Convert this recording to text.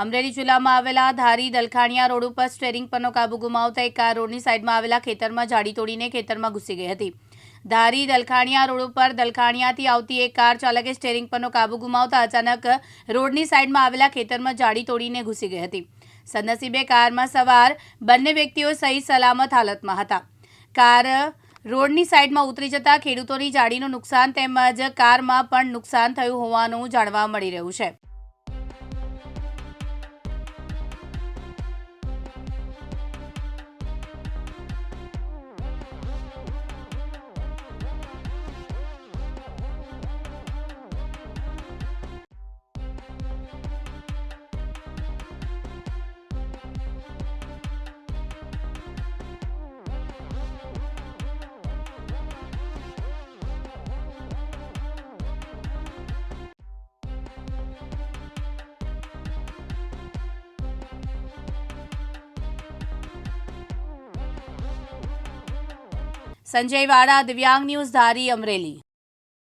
અમરેલી જિલ્લામાં આવેલા ધારી દલખાણિયા રોડ ઉપર સ્ટેરિંગ પરનો કાબુ ગુમાવતા એક કાર રોડની સાઈડમાં આવેલા ખેતરમાં જાડી તોડીને ખેતરમાં ઘૂસી ગઈ હતી. ધારી દલખાણિયા રોડ ઉપર દલખાણિયાથી આવતી એક કાર ચાલકે સ્ટેરિંગ પરનો કાબુ ગુમાવતા અચાનક રોડની સાઈડમાં આવેલા ખેતરમાં જાડી તોડીને ઘૂસી ગઈ હતી. સદનસીબે કારમાં સવાર બંને વ્યક્તિઓ સહી સલામત હાલતમાં હતા. કાર રોડની સાઈડમાં ઉતરી જતા ખેડૂતોની જાડીનું નુકસાન તેમજ કારમાં પણ નુકસાન થયું હોવાનું જાણવા મળી રહ્યું છે. સંજય વાડા દિવ્યાંગ ન્યૂઝ ધારી અમરેલી.